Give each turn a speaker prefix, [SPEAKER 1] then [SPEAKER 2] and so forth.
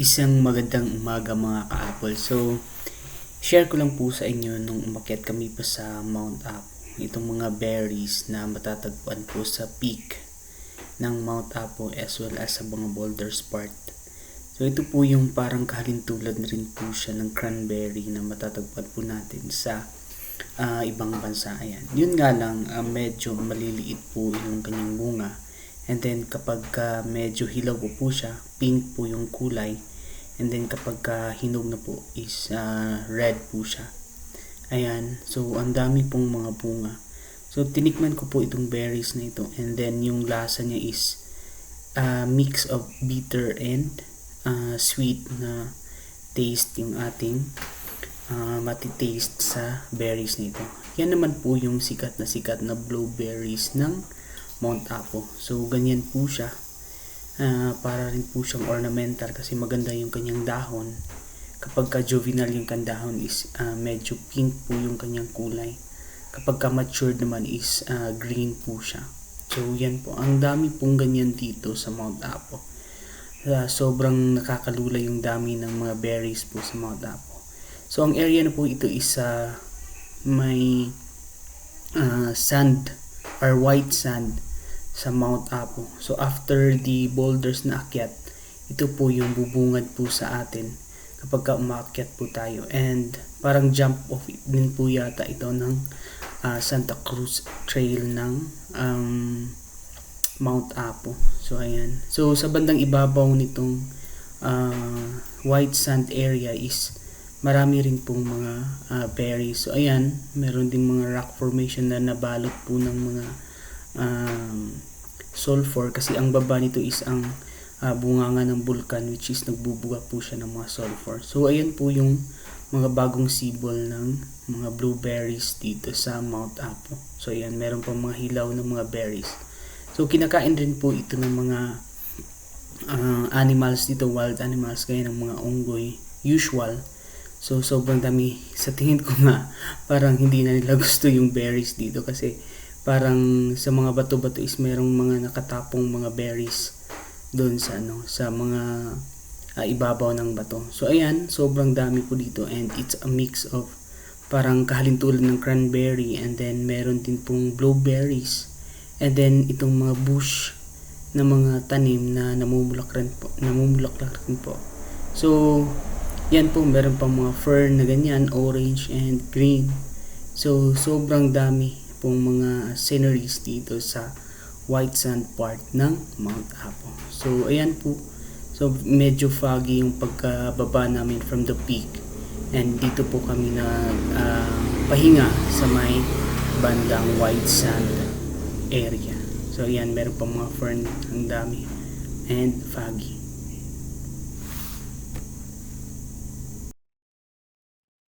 [SPEAKER 1] Isang magandang umaga mga ka-Apple. So, share ko lang po sa inyo nung umakyat kami pa sa Mount Apo. Itong mga berries na matatagpuan po sa peak ng Mount Apo as well as sa mga boulders part. So, ito po yung parang kahalintulad rin po siya ng cranberry na matatagpuan po natin sa ah, ibang bansa. Ayan. Yun nga lang, ah, medyo maliliit po yung kanyang bunga. And then kapag ka medyo hilaw po po siya, pink po yung kulay. And then kapag ka hinog na po is ah, red po siya. Ayan. So ang dami pong mga bunga. So tinikman ko po itong berries na ito. And then yung lasa niya is ah, mix of bitter and ah, sweet na taste yung ating uh, matitaste sa berries nito. Yan naman po yung sikat na sikat na blueberries ng Mount Apo. So, ganyan po siya. Ah, para rin po siyang ornamental kasi maganda yung kanyang dahon. Kapag ka juvenile yung kanyang dahon is ah, medyo pink po yung kanyang kulay. Kapag ka matured naman is ah, green po siya. So, yan po. Ang dami pong ganyan dito sa Mount Apo. Ah, sobrang nakakalula yung dami ng mga berries po sa Mount Apo. So, ang area na po ito is ah, may ah, sand or white sand sa Mount Apo. So, after the boulders na akyat, ito po yung bubungad po sa atin kapag ka umaakyat po tayo. And parang jump off din po yata ito ng ah, Santa Cruz Trail ng um, Mount Apo. So, ayan. So, sa bandang ibabaw nitong ah, white sand area is marami rin pong mga ah, berries. So, ayan. Meron ding mga rock formation na nabalot po ng mga um, sulfur kasi ang baba nito is ang ah, bunganga ng bulkan which is nagbubuga po siya ng mga sulfur. So, ayan po yung mga bagong sibol ng mga blueberries dito sa Mount Apo. So, ayan. Meron pa mga hilaw ng mga berries. So, kinakain rin po ito ng mga ah, animals dito, wild animals, gaya ng mga unggoy, usual. So, sobrang dami. Sa tingin ko nga, parang hindi na nila gusto yung berries dito kasi parang sa mga bato-bato is merong mga nakatapong mga berries doon sa ano sa mga ah, ibabaw ng bato. So ayan, sobrang dami po dito and it's a mix of parang kahalintulad ng cranberry and then meron din pong blueberries and then itong mga bush na mga tanim na namumulaklak po, namumulaklak rin po. So yan po, meron pang mga fern na ganyan, orange and green. So, sobrang dami pong mga sceneries dito sa white sand part ng Mount Apo. So, ayan po. So, medyo foggy yung pagkababa namin from the peak. And dito po kami na ah, pahinga sa may bandang white sand area. So, ayan, meron pang mga fern. Ang dami. And foggy.